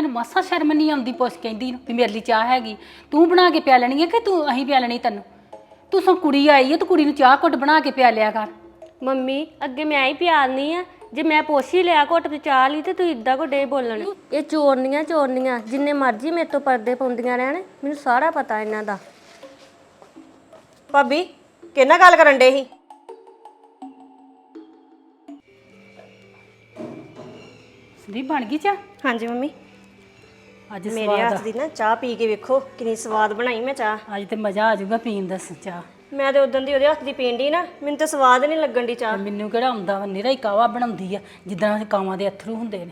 ਤੈਨੂੰ ਮਾਸਾ ਸ਼ਰਮ ਨਹੀਂ ਆਉਂਦੀ ਪੁੱਛ ਕਹਿੰਦੀ ਨੂੰ ਵੀ ਮੇਰੇ ਲਈ ਚਾਹ ਹੈਗੀ। ਤੂੰ ਬਣਾ ਕੇ ਪਿਆ ਲੈਣੀ ਹੈ ਕਿ ਤੂੰ ਅਹੀਂ ਪਿਆ ਲੈਣੀ ਤੈਨੂੰ? ਤੂੰ ਸੋ ਕੁੜੀ ਆਈ ਹੈ ਤੂੰ ਕੁੜੀ ਨੂੰ ਚਾਹ ਘੁੱਟ ਬਣਾ ਕੇ ਪਿਆ ਲਿਆ ਕਰ। ਮੰਮੀ ਅੱਗੇ ਮੈਂ ਹੀ ਪਿਆਲਨੀ ਆ। ਜੇ ਮੈਂ ਪੁੱਛ ਹੀ ਲਿਆ ਘੁੱਟ ਤੇ ਚਾਹ ਲਈ ਤੇ ਤੂੰ ਇਦਾਂ ਕੋ ਡੇ ਬੋਲਣ। ਇਹ ਚੋਰਨੀਆਂ ਚੋਰਨੀਆਂ ਜਿੰਨੇ ਮਰਜ਼ੀ ਮੇਰੇ ਤੋਂ ਪਰਦੇ ਪਾਉਂਦੀਆਂ ਰਹਿਣ ਮੈਨੂੰ ਸਾਰਾ ਪਤਾ ਇਹਨਾਂ ਦਾ। ਭਾਬੀ ਕਿਹਨਾਂ ਗੱਲ ਕਰਨ ਡੇ ਸੀ? ਸੰਦੀਪ ਬਣ ਗਈ ਚਾਹ? ਹਾਂਜੀ ਮੰਮੀ। ਅੱਜ ਮੇਰੇ ਸਵਾਦ ਹੱਥ ਦੀ ਨਾ ਚਾਹ ਪੀ ਕੇ ਵੇਖੋ ਕਿੰਨੀ ਸਵਾਦ ਬਣਾਈ ਮੈਂ ਚਾਹ। ਅੱਜ ਤੇ ਮਜ਼ਾ ਆ ਜਾਊਗਾ ਪੀਣ ਦਾ ਸ- ਚਾਹ। ਮੈਂ ਤੇ ਉਦੋਂ ਦੀ ਉਹਦੇ ਹੱਥ ਦੀ ਪੀਣ ਨਾ ਮੈਨੂੰ ਤਾਂ ਸਵਾਦ ਨਹੀਂ ਲੱਗਣ ਦੀ ਚਾਹ। ਮੈਨੂੰ ਕਿਹੜਾ ਆਉਂਦਾ ਵਾ ਨਿਰਾ ਹੀ ਕਾਵਾ ਬਣਾਉਂਦੀ ਆ ਜਿੱਦਾਂ ਕਾਵਾਂ ਦੇ ਅਥਰੂ ਹੁੰਦੇ ਨੇ।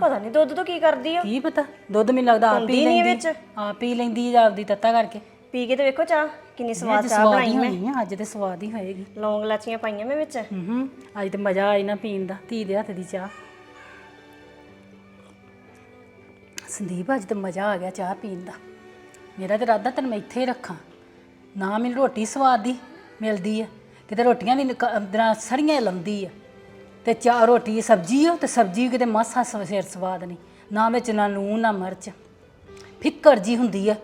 ਪਤਾ ਨਹੀਂ ਦੁੱਧ ਤੋਂ ਕੀ ਕਰਦੀ ਆ। ਕੀ ਪਤਾ ਦੁੱਧ ਮੈਨੂੰ ਲੱਗਦਾ ਆਪ ਪੀ ਹੁੰਦੀ ਲੈਂਦੀ ਵਿੱਚ। ਆਪ ਪੀ ਲੈਂਦੀ ਆ ਆਪਦੀ ਤੱਤਾ ਕਰਕੇ। ਪੀ ਕੇ ਤੇ ਵੇਖੋ ਚਾਹ ਕਿੰਨੀ ਸਵਾਦ ਅੱਜ ਚਾਹ ਸਵਾਦ ਬਣਾਈ ਮੈਂ। ਹੋਣੀ ਆ ਅੱਜ ਤੇ ਸਵਾਦ ਹੀ ਹੋਏਗੀ। ਲੌਂਗ ਲਾਚੀਆਂ ਪਾਈਆਂ ਮੈਂ ਵਿੱਚ। ਹੂੰ ਅੱਜ ਤੇ ਮਜ਼ਾ ਆਈ ਨਾ ਪੀਣ ਦਾ ਧੀ ਦੇ ਹੱਥ ਦੀ ਚਾਹ। ਸੰਦੀਪ, ਅੱਜ ਤਾਂ ਮਜ਼ਾ ਆ ਗਿਆ ਚਾਹ ਪੀਣ ਦਾ। ਮੇਰਾ ਤਾਂ ਇਰਾਦਾ ਤੈਨੂੰ ਮੈਂ ਇੱਥੇ ਹੀ ਰੱਖਾਂ। ਨਾ ਮੈਨੂੰ ਰੋਟੀ ਸਵਾਦ ਦੀ ਮਿਲਦੀ ਆ। ਕਿਤੇ ਰੋਟੀਆਂ ਵੀ ਅੰਦਰਾਂ ਸੜੀਆਂ ਲੰਦੀ ਆ। ਤੇ ਚਾਹ, ਰੋਟੀ, ਸਬਜ਼ੀ ਆ, ਤੇ ਸਬਜ਼ੀ ਕਿਤੇ ਮਾਸਾ ਸਿਰ ਸਵਾਦ ਨਹੀਂ। ਨਾ ਵਿੱਚ ਨਾ ਲੂਣ, ਨਾ ਮਿਰਚ। ਫਿੱਕਰ ਜੀ ਹੁੰਦੀ ਆ।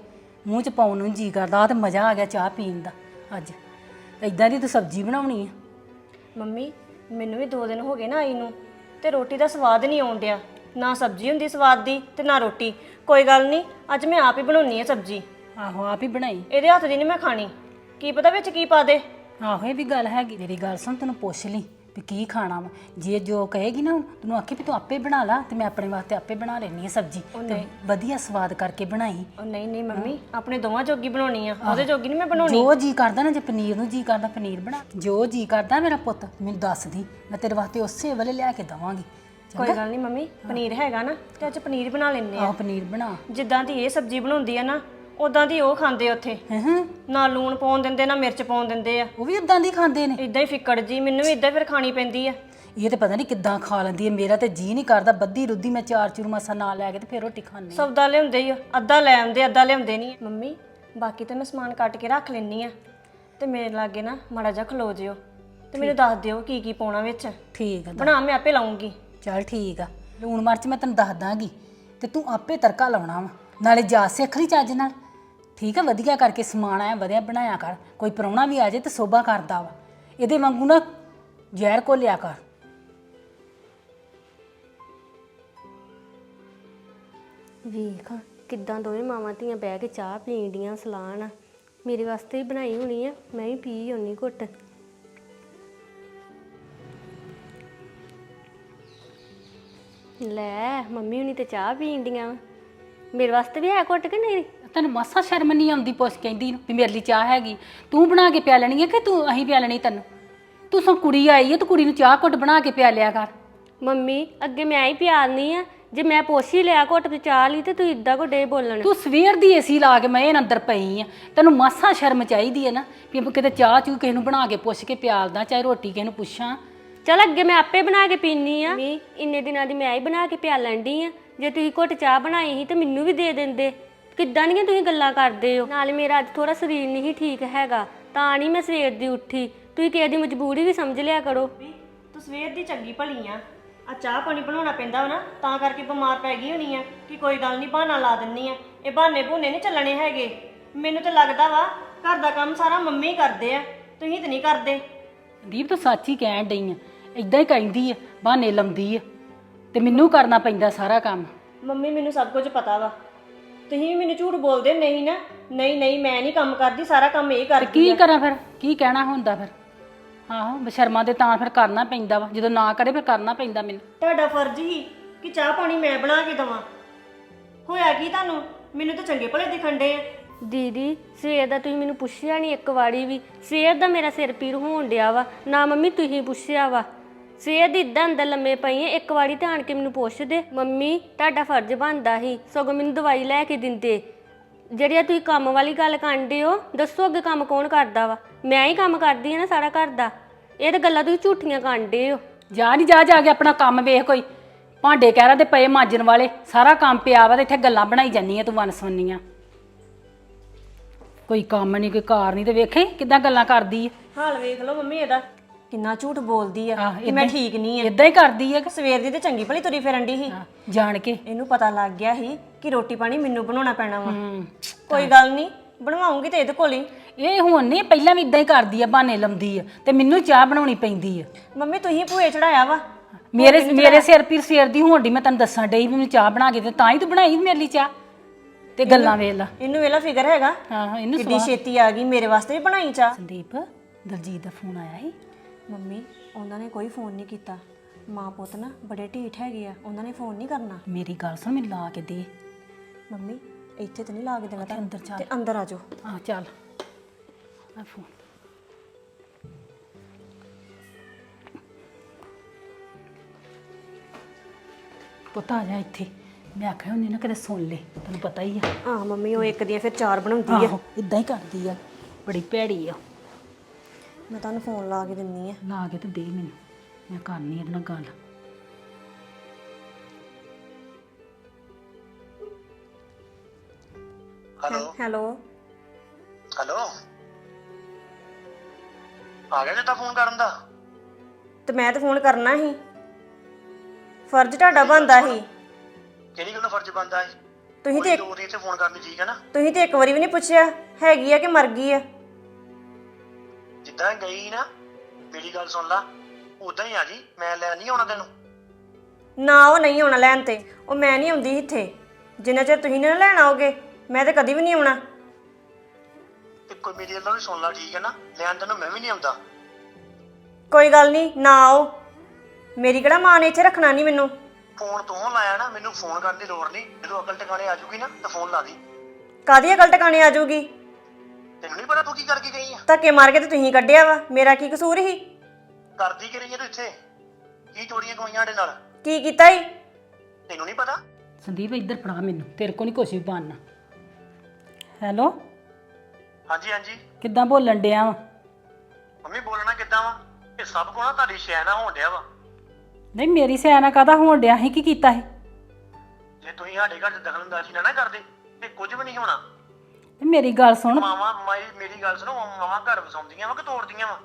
ਮੂੰਹ ਚ ਪਾਉਣ ਨੂੰ ਜੀ ਕਰਦਾ। ਆ ਤੇ ਮਜ਼ਾ ਆ ਗਿਆ ਚਾਹ ਪੀਣ ਦਾ ਅੱਜ। ਇਦਾਂ ਦੀ ਤੂੰ ਸਬਜ਼ੀ ਬਣਾਉਣੀ ਆ। ਮੰਮੀ, ਮੈਨੂੰ ਵੀ 2 ਦਿਨ ਹੋ ਗਏ ਨਾ ਆਈ ਨੂੰ। ਤੇ ਰੋਟੀ ਦਾ ਸਵਾਦ ਨਹੀਂ ਆਉਣ ਡਿਆ। ਨਾ ਸਬਜ਼ੀ ਹੁੰਦੀ ਸਵਾਦ ਦੀ ਤੇ ਨਾ ਰੋਟੀ। ਕੋਈ ਗੱਲ ਨਹੀਂ ਅੱਜ ਮੈਂ ਆਪ ਹੀ ਬਣਾਉਣੀ ਆ ਸਬਜ਼ੀ। ਆਹੋ ਆਪ ਹੀ ਬਣਾਈ। ਇਹਦੇ ਹੱਥ ਦੀ ਨਹੀਂ ਮੈਂ ਖਾਣੀ। ਕੀ ਪਤਾ ਵਿੱਚ ਕੀ ਪਾ ਦੇ। ਆਹੋ ਇਹ ਵੀ ਗੱਲ ਹੈਗੀ। ਮੇਰੀ ਗੱਲ ਸੁਣ ਤੈਨੂੰ ਪੁੱਛ ਲਈ ਵੀ ਕੀ ਖਾਣਾ ਵਾ। ਜੇ ਜੋ ਕਹੇਗੀ ਨਾ ਤੈਨੂੰ ਆਖੇ ਵੀ ਤੂੰ ਆਪੇ ਬਣਾ ਲਾ ਤੇ ਮੈਂ ਆਪਣੇ ਵਾਸਤੇ ਆਪੇ ਬਣਾ ਲੈਣੀ ਆ ਸਬਜ਼ੀ। ਤੇ ਵਧੀਆ ਸਵਾਦ ਕਰਕੇ ਬਣਾਈ। ਉਹ ਨਹੀਂ ਨਹੀਂ ਮੰਮੀ ਆਪਣੇ ਦੋਵਾਂ ਜੋਗੀ ਬਣਾਉਣੀ ਆ। ਉਹਦੇ ਜੋਗੀ ਨਹੀਂ ਮੈਂ ਬਣਾਉਣੀ। ਜੋ ਜੀ ਕਰਦਾ ਨਾ ਜੇ ਪਨੀਰ ਨੂੰ ਜੀ ਕਰਦਾ ਪਨੀਰ ਬਣਾ। ਜੋ ਜੀ ਕਰਦਾ ਮੇਰਾ ਪੁੱਤ ਮੈਨੂੰ ਦੱਸ ਦੀ। ਮੈਂ ਤੇਰੇ ਵਾਸਤੇ ਉਸੇ ਵੇਲੇ ਲਿਆ ਕੇ ਦਵਾਂਗੀ। ਕੋਈ ਗੱਲ ਨਹੀਂ ਮੰਮੀ ਪਨੀਰ ਹੈਗਾ ਨਾ ਤੇ ਅੱਜ ਪਨੀਰ ਬਣਾ ਲੈਣੇ ਆ। ਆਹ ਪਨੀਰ ਬਣਾ। ਜਿੱਦਾਂ ਦੀ ਇਹ ਸਬਜ਼ੀ ਬਣਾਉਂਦੀ ਆ ਨਾ ਉਦਾਂ ਦੀ ਉਹ ਖਾਂਦੇ ਉੱਥੇ। ਹਾਂ ਨਾ ਲੂਣ ਪਾਉਣ ਦਿੰਦੇ ਨਾ ਮਿਰਚ ਪਾਉਣ ਦਿੰਦੇ ਆ। ਉਹ ਵੀ ਉਦਾਂ ਦੀ ਖਾਂਦੇ ਨੇ। ਇਦਾਂ ਹੀ ਫਿੱਕੜ ਜੀ ਮੈਨੂੰ ਵੀ ਇਦਾਂ ਫਿਰ ਖਾਣੀ ਪੈਂਦੀ ਆ। ਇਹ ਤੇ ਪਤਾ ਨਹੀਂ ਕਿੱਦਾਂ ਖਾ ਲੈਂਦੀ ਹੈ ਮੇਰਾ ਤੇ ਜੀ ਨਹੀਂ ਕਰਦਾ ਬੱਦੀ ਰੁੱਦੀ ਮੈਂ ਚਾਰ ਚੂਰ ਮਸਾ ਨਾਲ ਲੈ ਕੇ ਤੇ ਫਿਰ ਰੋਟੀ ਖਾਣੀ ਸੌਦਾ ਲਿਆਉਂਦੇ ਹੀ ਆ, ਅੱਧਾ ਲੈ ਆਉਂਦੇ ਅੱਧਾ ਲਿਆਉਂਦੇ ਨਹੀਂ ਮੰਮੀ ਬਾਕੀ ਤਾਂ ਮੈਂ ਸਮਾਨ ਕੱਟ ਕੇ ਰੱਖ ਲੈਣੀ ਆ। ਤੇ ਮੇਰੇ ਲਾਗੇ ਨਾ ਮਾੜਾ ਜਿਹਾ ਖਲੋ ਜਿਓ। ਤੇ ਮੈਨੂੰ ਦੱਸ ਦਿਓ ਕੀ ਕੀ ਪਾਉਣਾ ਵਿੱਚ। ਠੀਕ ਆ ਬਣਾ ਮੈਂ ਆਪੇ ਲਾਉਂਗੀ। ਚਲ ਠੀਕ ਆ। ਲੂਣ ਮਿਰਚ ਮੈਂ ਤੈਨੂੰ ਦੱਸ ਦਾਂਗੀ ਤੇ ਤੂੰ ਆਪੇ ਤੜਕਾ ਲਾਉਣਾ ਵਾ, ਨਾਲੇ ਜਾ ਸਿੱਖ ਲਈ ਚੱਜ ਨਾਲ। ਠੀਕ ਆ, ਵਧੀਆ ਕਰਕੇ ਸਮਾਨ ਆਇਆ, ਵਧੀਆ ਬਣਾਇਆ ਕਰ। ਕੋਈ ਪ੍ਰਾਹੁਣਾ ਵੀ ਆ ਜਾਏ ਤੇ ਸੋਭਾ ਕਰਦਾ ਵਾ। ਇਹਦੇ ਵਾਂਗੂ ਨਾ ਜ਼ਹਿਰ ਕੋ ਲਿਆ ਕਰ। ਵੇਖ, ਕਿੱਦਾਂ ਦੋਵੇਂ ਮਾਵਾਂ ਧੀਆਂ ਬਹਿ ਕੇ ਚਾਹ ਪੀਣ ਡੀਆਂ ਸਲਾਹ ਨਾਲ। ਮੇਰੇ ਵਾਸਤੇ ਹੀ ਬਣਾਈ ਹੋਣੀ ਆ, ਮੈਂ ਵੀ ਪੀ ਆਉਣੀ ਘੁੱਟ। ਲੈ ਮੰਮੀ ਹੁਣੀ ਤੇ ਚਾਹ ਪੀਣ ਡੀਆਂ। ਵਾਂ। ਮੇਰੇ ਵਾਸਤੇ ਵੀ ਹੈ ਘੁੱਟ ਕਿ ਨਹੀਂ? ਤੈਨੂੰ ਮਾਸਾ ਸ਼ਰਮ ਨਹੀਂ ਆਉਂਦੀ ਪੁੱਛ ਕਹਿੰਦੀ ਨੂੰ ਵੀ ਮੇਰੇ ਲਈ ਚਾਹ ਹੈਗੀ। ਤੂੰ ਬਣਾ ਕੇ ਪਿਆ ਲੈਣੀ ਹੈ ਕਿ ਤੂੰ ਅਹੀਂ ਪਿਆ ਲੈਣੀ ਤੈਨੂੰ? ਤੂੰ ਸੋ ਕੁੜੀ ਆਈ ਹੈ ਤੂੰ ਕੁੜੀ ਨੂੰ ਚਾਹ ਘੁੱਟ ਬਣਾ ਕੇ ਪਿਆ ਲਿਆ ਕਰ। ਮੰਮੀ ਅੱਗੇ ਮੈਂ ਹੀ ਪਿਆਲਨੀ ਆ। ਜੇ ਮੈਂ ਪੁੱਛ ਹੀ ਲਿਆ ਘੁੱਟ ਤੇ ਚਾਹ ਲਈ ਤੇ ਤੂੰ ਇਦਾਂ ਕੋ ਡੇ ਬੋਲਣ। ਤੂੰ ਸਵੇਰ ਦੀ ਏਸੀ ਲਾ ਕੇ ਮੈਂ ਇਹਨਾਂ ਅੰਦਰ ਪਈ ਆ। ਤੈਨੂੰ ਮਾਸਾ ਸ਼ਰਮ ਚਾਹੀਦੀ ਹੈ ਨਾ ਵੀ ਕਿਤੇ ਚਾਹ ਚੂ ਕਿਸੇ ਨੂੰ ਬਣਾ ਕੇ ਪੁੱਛ ਕੇ ਪਿਆਲਦਾ ਚਾਹੇ ਰੋਟੀ ਕਿਸੇ ਨੂੰ ਪੁੱਛਾਂ। ਚਲ ਅੱਗੇ ਮੈਂ ਆਪੇ ਬਣਾ ਕੇ ਪੀਨੀ ਆ। ਮੀ ਇੰਨੇ ਦਿਨਾਂ ਦੀ ਮੈਂ ਹੀ ਬਣਾ ਕੇ ਪਿਆਲਣ ਡਈ ਆ। ਜੇ ਤੁਸੀਂ ਘੁੱਟ ਚਾਹ ਬਣਾਈ ਸੀ ਤੇ ਮੈਨੂੰ ਵੀ ਦੇ ਦਿੰਦੇ। ਕਿੱਦਾਂ ਦੀਆਂ ਤੁਸੀਂ ਗੱਲਾਂ ਕਰਦੇ ਹੋ? ਨਾਲੇ ਮੇਰਾ ਅੱਜ ਥੋੜਾ ਸਰੀਰ ਨਹੀਂ ਠੀਕ ਹੈਗਾ ਤਾਂ ਨਹੀਂ ਮੈਂ ਸਵੇਰ ਦੀ ਉੱਠੀ। ਤੁਸੀਂ ਕਿਸੇ ਦੀ ਮਜਬੂਰੀ ਵੀ ਸਮਝ ਲਿਆ ਕਰੋ। ਵੀ ਤੂੰ ਸਵੇਰ ਦੀ ਚੰਗੀ ਭਲੀ ਆ। ਆ ਚਾਹ ਪਾਣੀ ਬਣਾਉਣਾ ਪੈਂਦਾ ਵਾ ਨਾ ਤਾਂ ਕਰਕੇ ਬਿਮਾਰ ਪੈ ਗਈ ਹੋਣੀ ਆ ਕਿ ਕੋਈ ਗੱਲ ਨਹੀਂ ਬਹਾਨਾ ਲਾ ਦਿੰਨੀ ਆ। ਇਹ ਬਹਾਨੇ ਬਹੂਨੇ ਨਹੀਂ ਚੱਲਣੇ ਹੈਗੇ। ਮੈਨੂੰ ਤੇ ਲੱਗਦਾ ਵਾ ਘਰ ਦਾ ਕੰਮ ਸਾਰਾ ਮੰਮੀ ਕਰਦੇ ਆ। ਤੁਸੀਂ ਤੇ ਨਹੀਂ ਕਰਦੇ। ਦੀਪ ਤੂੰ ਸੱਚ ਹੀ ਕਹਿਣ ਡਈ ਆ। ਇਦਾਂ ਹੀ ਕਹਿੰਦੀ ਆ ਬਹਾਨੇ ਲੰਦੀ ਆ ਤੇ ਮੈਨੂੰ ਕਰਨਾ ਪੈਂਦਾ ਸਾਰਾ ਕੰਮ। ਮੰਮੀ ਮੈਨੂੰ ਸਭ ਕੁਝ ਪਤਾ ਵਾ। ਤੁਸੀਂ ਵੀ ਮੈਨੂੰ ਝੂਠ ਬੋਲਦੇ ਨਹੀਂ ਨਾ ਨਹੀਂ ਨਹੀਂ ਮੈਂ ਨਹੀਂ ਕੰਮ ਕਰਦੀ ਸਾਰਾ ਕੰਮ ਇਹ ਕਰਦੀ ਕੀ ਕਰਾਂ ਫਿਰ? ਕੀ ਕਹਿਣਾ ਹੁੰਦਾ ਫਿਰ? ਆਹੋ ਬਸ਼ਰਮਾ ਦੇ ਤਾਂ ਫਿਰ ਕਰਨਾ ਪੈਂਦਾ ਵਾ ਜਦੋਂ ਨਾ ਕਰੇ ਫਿਰ ਕਰਨਾ ਪੈਂਦਾ ਮੈਨੂੰ। ਤੁਹਾਡਾ ਫਰਜ਼ ਹੀ ਕਿ ਚਾਹ ਪਾਣੀ ਮੈਂ ਬਣਾ ਕੇ ਦਵਾਂ। ਹੋਇਆ ਕੀ ਤੁਹਾਨੂੰ? ਮੈਨੂੰ ਤਾਂ ਚੰਗੇ ਭਲੇ ਦਿਖਣ ਡੇ ਆ। ਦੀਦੀ ਸਵੇਰ ਦਾ ਤੁਸੀਂ ਮੈਨੂੰ ਪੁੱਛਿਆ ਨਹੀਂ ਇੱਕ ਵਾਰੀ ਵੀ ਸਵੇਰ ਦਾ ਮੇਰਾ ਸਿਰ ਪੀਰ ਹੋਣ ਡਿਆ ਵਾ। ਨਾ ਮੰਮੀ ਤੁਸੀਂ ਪੁੱਛਿਆ ਵਾ। ਸਵੇਰ ਦੀ ਇਦਾਂ ਅੰਦਰ ਲੰਮੇ ਪਈ ਐ ਇੱਕ ਵਾਰੀ ਧਿਆਨ ਕੇ ਮੈਨੂੰ ਪੁੱਛਦੇ ਮੰਮੀ ਤੁਹਾਡਾ ਫਰਜ਼ ਬਣਦਾ ਸੀ ਸਗੋਂ ਮੈਨੂੰ ਦਵਾਈ ਲੈ ਕੇ ਦਿੰਦੇ। ਜਿਹੜੀ ਆ ਤੁਸੀਂ ਕੰਮ ਵਾਲੀ ਗੱਲ ਕਰਦੇ ਹੋ ਦੱਸੋ ਅੱਗੇ ਕੰਮ ਕੌਣ ਕਰਦਾ ਵਾ? ਮੈਂ ਹੀ ਕੰਮ ਕਰਦੀ ਆ ਨਾ ਸਾਰਾ ਘਰ ਦਾ। ਇਹ ਤਾਂ ਗੱਲਾਂ ਤੁਸੀਂ ਝੂਠੀਆਂ ਕਰਦੇ ਹੋ। ਜਾ ਨਹੀਂ ਜਾ ਜਾ ਕੇ ਆਪਣਾ ਕੰਮ ਵੇਖ ਕੋਈ। ਭਾਂਡੇ ਕਹਿ ਰਾ ਤੇ ਪਏ ਮਾਂਜਣ ਵਾਲੇ ਸਾਰਾ ਕੰਮ ਪਿਆ ਵਾ ਤੇ ਇੱਥੇ ਗੱਲਾਂ ਬਣਾਈ ਜਾਂਦੀ ਆ ਤੂੰ ਵਨ ਸੁਣਨੀਆਂ ਕੋਈ ਕੰਮ ਨਹੀਂ ਕੋਈ ਕਾਰ ਨਹੀਂ ਤੇ ਵੇਖੇ ਕਿਦਾਂ ਗੱਲਾਂ ਕਰਦੀ ਆ ਹਾਲ ਵੇਖ ਲਓ ਮੰਮੀ ਇਹਦਾ। ਕਿੰਨਾ ਝੂਠ ਬੋਲਦੀ ਆ ਆਹ, ਕਿ ਮੈਂ ਠੀਕ ਨਹੀਂ ਆ। ਇਦਾਂ ਹੀ ਕਰਦੀ ਹੈ ਕਿ ਸਵੇਰ ਦੀ ਤੇ ਚੰਗੀ ਭਲੀ ਤੁਰੀ ਫਿਰਨ ਦੀ ਸੀ। ਹਾਂ, ਜਾਣ ਕੇ। ਇਹਨੂੰ ਪਤਾ ਲੱਗ ਗਿਆ ਸੀ ਕਿ ਰੋਟੀ ਪਾਣੀ ਮੈਨੂੰ ਬਣਾਉਣਾ ਪੈਣਾ ਵਾ। ਹੂੰ ਕੋਈ ਗੱਲ ਨਹੀਂ ਬਣਵਾਉਂਗੀ ਤੇ ਇਹਦੇ ਕੋਲ ਹੀ। ਇਹ ਹੁਣ ਨਹੀਂ ਪਹਿਲਾਂ ਵੀ ਇਦਾਂ ਹੀ ਕਰਦੀ ਆ ਬਹਾਨੇ ਲੰਦੀ ਆ ਤੇ ਮੈਨੂੰ ਚਾਹ ਬਣਾਉਣੀ ਪੈਂਦੀ ਆ। ਮੰਮੀ ਤੁਸੀਂ ਭੂਏ ਚੜਾਇਆ ਵਾ। ਮੇਰੇ ਮੇਰੇ ਸਿਰ ਪੀਰ ਸਿਰ ਦੀ ਹੋਣ ਦੀ ਮੈਂ ਤੈਨੂੰ ਦੱਸਣ ਡਈ ਵੀ ਮੈਨੂੰ ਚਾਹ ਬਣਾ ਕੇ ਦੇ ਤਾਂ ਹੀ ਤੂੰ ਬਣਾਈ ਮੇਰੇ ਲਈ ਚਾਹ। ਤੇ ਗੱਲਾਂ ਵੇਖ ਲਾ। ਇਹਨੂੰ ਵੇਲਾ ਫਿਕਰ ਹੈਗਾ। ਹਾਂ ਹਾਂ, ਇਹਨੂੰ ਕਿੱਡੀ ਛੇਤੀ ਆ ਗਈ ਮੇਰੇ ਵਾਸਤੇ ਵੀ ਬਣਾਈ ਚਾਹ। ਸੰਦੀਪ ਦਲਜੀਤ ਦਾ ਫੋਨ ਆਇਆ ਸੀ। ਮੰਮੀ ਉਹਨਾਂ ਨੇ ਕੋਈ ਫੋਨ ਨਹੀਂ ਕੀਤਾ। ਮਾਂ ਪੁੱਤ ਨਾ ਬੜੇ ਢੀਠ ਹੈਗੇ ਆ ਉਹਨਾਂ ਨੇ ਫੋਨ ਨਹੀਂ ਕਰਨਾ। ਮੇਰੀ ਗੱਲ ਸੁਣ ਮੈਨੂੰ ਲਾ ਕੇ ਦੇ। ਮੰਮੀ ਇੱਥੇ ਤਾਂ ਨਹੀਂ ਲਾ ਕੇ ਦੇਣਾ ਤੇ। ਅੰਦਰ ਚੱਲ। ਤੇ ਅੰਦਰ ਆ ਜਾਓ। ਆ ਚੱਲ। ਆ ਫੋਨ। ਪੁੱਤ ਆ ਜਾ ਇੱਥੇ। ਮੈਂ ਆਖਿਆ ਉਹਨੇ ਨਾ ਕਦੇ ਸੁਣ ਲੈ ਤੈਨੂੰ ਪਤਾ ਹੀ ਆ। ਹਾਂ ਮੰਮੀ ਉਹ ਇੱਕ ਦੀਆਂ ਫਿਰ ਚਾਰ ਬਣਾਉਂਦੀ ਆ। ਆਹੋ ਇਦਾਂ ਹੀ ਕਰਦੀ ਆ। ਬੜੀ ਭੈੜੀ ਆ। ਮੈਂ ਤੁਹਾਨੂੰ ਫੋਨ ਲਾ ਕੇ ਦਿੰਨੀ ਆ। ਲਾ ਕੇ ਤੇ ਦੇ ਮੈਨੂੰ। ਮੈਂ ਕਰਨੀ ਇਹਦੇ ਨਾਲ ਗੱਲ। ਹੈਲੋ। ਹੈਲੋ। ਹੈਲੋ। ਆ ਗਿਆ ਜਿੱਦਾਂ ਫੋਨ ਕਰਨ ਦਾ? ਤੇ ਮੈਂ ਤਾਂ ਫੋਨ ਕਰਨਾ ਸੀ। ਫਰਜ਼ ਤੁਹਾਡਾ ਬਣਦਾ ਸੀ। ਕਿਹੜੀ ਗੱਲ ਫਰਜ਼ ਬੰਦਾ ਹੈ ਤੁਸੀਂ ਤੇ ਲੋੜ ਨਹੀਂ ਤੇ ਫੋਨ ਕਰਨੀ ਠੀਕ ਹੈ ਨਾ। ਤੁਸੀਂ ਤੇ ਇੱਕ ਵਾਰੀ ਵੀ ਨਹੀਂ ਪੁੱਛਿਆ ਹੈਗੀ ਆ ਕਿ ਮਰ ਗਈ ਆ। ਜਿੱਦਾਂ ਗਈ ਨਾ ਮੇਰੀ ਗੱਲ ਸੁਣ ਲਾ ਉਦਾਂ ਹੀ ਆ ਜੀ ਮੈਂ ਲੈ ਨਹੀਂ ਆਉਣਾ ਤੈਨੂੰ। ਨਾ ਉਹ ਨਹੀਂ ਆਉਣਾ ਲੈਣ ਤੇ ਉਹ ਮੈਂ ਨਹੀਂ ਆਉਂਦੀ ਇੱਥੇ। ਜਿੰਨਾ ਚਿਰ ਤੁਸੀਂ ਨਾ ਲੈਣ ਆਓਗੇ ਮੈਂ ਤੇ ਕਦੀ ਵੀ ਨਹੀਂ ਆਉਣਾ। ਤੇ ਕੋਈ ਮੇਰੀ ਗੱਲਾਂ ਵੀ ਸੁਣ ਲਾ ਠੀਕ ਹੈ ਨਾ? ਲੈਣ ਤੈਨੂੰ ਮੈਂ ਵੀ ਨਹੀਂ ਆਉਂਦਾ। ਕੋਈ ਗੱਲ ਨਹੀਂ ਨਾ ਆਓ। ਮੇਰੀ ਕਿਹੜਾ ਮਾਂ ਨੇ ਇੱਥੇ ਰੱਖਣਾ ਨਹੀਂ ਮੈਨੂੰ? ਫੋਨ ਤੂੰ ਲਾਇਆ ਨਾ ਮੈਨੂੰ ਫੋਨ ਕਰਨ ਦੀ ਲੋੜ ਨਹੀਂ। ਜਦੋਂ ਅਕਲ ਟਿਕਾਣੇ ਆ ਜੂਗੀ ਨਾ ਤਾਂ ਫੋਨ ਲਾ ਦੀ। ਕਾਦੀ ਅਕਲ ਟਿਕਾਣੇ ਆ ਜਾਊਗੀ ਤੈਨੂੰ ਨਹੀਂ ਪਤਾ ਤੂੰ ਕੀ ਕਰਕੇ ਗਈ ਆ? ਧੱਕੇ ਮਾਰ ਕੇ ਤੇ ਤੁਸੀਂ ਕੱਢਿਆ ਵਾ ਮੇਰਾ ਕੀ ਕਸੂਰ ਸੀ? ਕਰਦੀ ਕਿ ਰਹੀ ਆ ਤੂੰ ਇੱਥੇ? ਕੀ ਚੋਰੀਆਂ ਕਮਾਈਆਂ ਸਾਡੇ ਨਾਲ? ਕੀ ਕੀਤਾ ਈ? ਤੈਨੂੰ ਨਹੀਂ ਪਤਾ? ਸੰਦੀਪ ਇੱਧਰ ਫੜਾ ਮੈਨੂੰ ਤੇਰੇ ਕੋ ਨਹੀਂ ਕੁਛ ਵੀ ਬਣਨਾ ਹੈਲੋ? ਹਾਂਜੀ ਹਾਂਜੀ। ਕਿੱਦਾਂ ਬੋਲਣ ਡਿਆ ਵਾ? ਮੰਮੀ ਬੋਲਣਾ ਕਿੱਦਾਂ ਵਾ? ਇਹ ਸਭ ਕੋ ਨਾ ਤੁਹਾਡੀ ਸ਼ੈਨਾ ਹੋਣ ਡਿਆ ਵਾ। ਨਹੀਂ ਮੇਰੀ ਸਿਆਣਾ ਕਾਦਾ ਹੋਣ ਡਿਆ? ਸੀ ਕੀ ਕੀਤਾ ਸੀ? ਜੇ ਤੁਸੀਂ ਸਾਡੇ ਘਰ 'ਚ ਦਖਲਅੰਦਾਜ਼ੀ ਨਾ ਨਾ ਕਰਦੇ ਤੇ ਕੁਝ ਵੀ ਨਹੀਂ ਹੋਣਾ। ਤੇ ਮੇਰੀ ਗੱਲ ਸੁਣ। ਮਾਵਾ ਮੇਰੀ ਗੱਲ ਸੁਣੋ ਮਾਵਾ ਘਰ ਵਸਾਉਂਦੀਆਂ ਵਾ ਕਿ ਤੋੜਦੀਆਂ ਵਾ?